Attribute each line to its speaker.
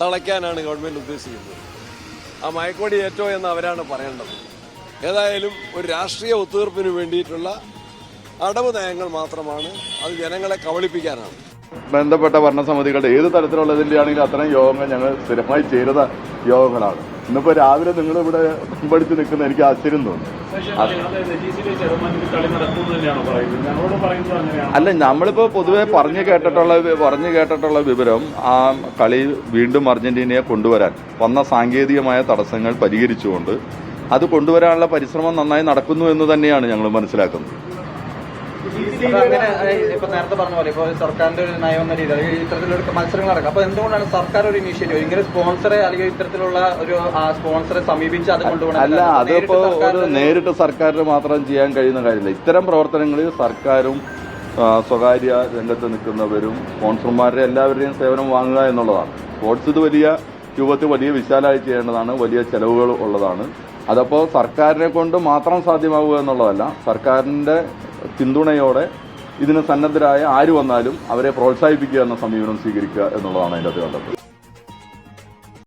Speaker 1: തളയ്ക്കാനാണ് government ഉദ്ദേശിക്കുന്നത്. ആ മയക്കോടി ഏറ്റോ എന്ന് അവരാണ് പറയേണ്ടത്. ഏതായാലും ഒരു രാഷ്ട്രീയ ഒത്തുതീർപ്പിന് വേണ്ടിയിട്ടുള്ള അടവ് നയങ്ങൾ മാത്രമാണ് അത് ജനങ്ങളെ കബളിപ്പിക്കാനാണ്.
Speaker 2: ബന്ധപ്പെട്ട ഭരണസമിതികളുടെ ഏത് തരത്തിലുള്ളതിന്റെ ആണെങ്കിലും അത്തരം യോഗങ്ങൾ ഞങ്ങൾ സ്ഥിരമായി ചേരുന്ന യോഗങ്ങളാണ്. ഇന്നിപ്പോ രാവിലെ നിങ്ങൾ ഇവിടെ പഠിച്ച് നിൽക്കുന്ന എനിക്ക് ആശ്ചര്യം തോന്നുന്നു അല്ല നമ്മളിപ്പോ പൊതുവെ പറഞ്ഞു കേട്ടിട്ടുള്ള പറഞ്ഞു കേട്ടിട്ടുള്ള വിവരം ആ കളി വീണ്ടും അർജന്റീനയെ കൊണ്ടുവരാൻ വന്ന സാങ്കേതികമായ തടസ്സങ്ങൾ പരിഹരിച്ചുകൊണ്ട് അത് കൊണ്ടുവരാനുള്ള പരിശ്രമം നന്നായി നടക്കുന്നു എന്ന് തന്നെയാണ് ഞങ്ങൾ മനസ്സിലാക്കുന്നത്.
Speaker 3: അങ്ങനെ ഇപ്പൊ നേരത്തെ പറഞ്ഞ പോലെ ഇപ്പൊ സർക്കാരിന്റെ ഒരു നയം എന്ന രീതിയിൽ അല്ലെങ്കിൽ മത്സരങ്ങൾ നടക്കും. അപ്പൊ എന്തുകൊണ്ടാണ് സർക്കാർ ഒരു ഇനീഷ്യേറ്റീവ് ഇങ്ങനെ സ്പോൺസറെ അല്ലെങ്കിൽ ഇത്തരത്തിലുള്ള ഒരു സ്പോൺസറെ സമീപിച്ച് അത് കൊണ്ടുപോകണം
Speaker 2: അല്ല അതിപ്പോ ഒരു നേരിട്ട് സർക്കാരിന് മാത്രം ചെയ്യാൻ കഴിയുന്ന കാര്യമില്ല. ഇത്തരം പ്രവർത്തനങ്ങളിൽ സർക്കാരും സ്വകാര്യ രംഗത്ത് നിൽക്കുന്നവരും സ്പോൺസർമാരുടെ എല്ലാവരുടെയും സേവനം വാങ്ങുക എന്നുള്ളതാണ്. സ്പോർട്സ് ഇത് വലിയ രൂപത്തിൽ വലിയ വിശാലമായി ചെയ്യേണ്ടതാണ് വലിയ ചെലവുകൾ ഉള്ളതാണ്. അതപ്പോൾ സർക്കാരിനെ കൊണ്ട് മാത്രം സാധ്യമാവുക എന്നുള്ളതല്ല സർക്കാരിന്റെ പിന്തുണയോടെ ഇതിന് സന്നദ്ധരായ ആര് വന്നാലും അവരെ പ്രോത്സാഹിപ്പിക്കുക എന്ന സമീപനം സ്വീകരിക്കുക എന്നുള്ളതാണ് അതിന്റെ അകത്ത് കണ്ടത്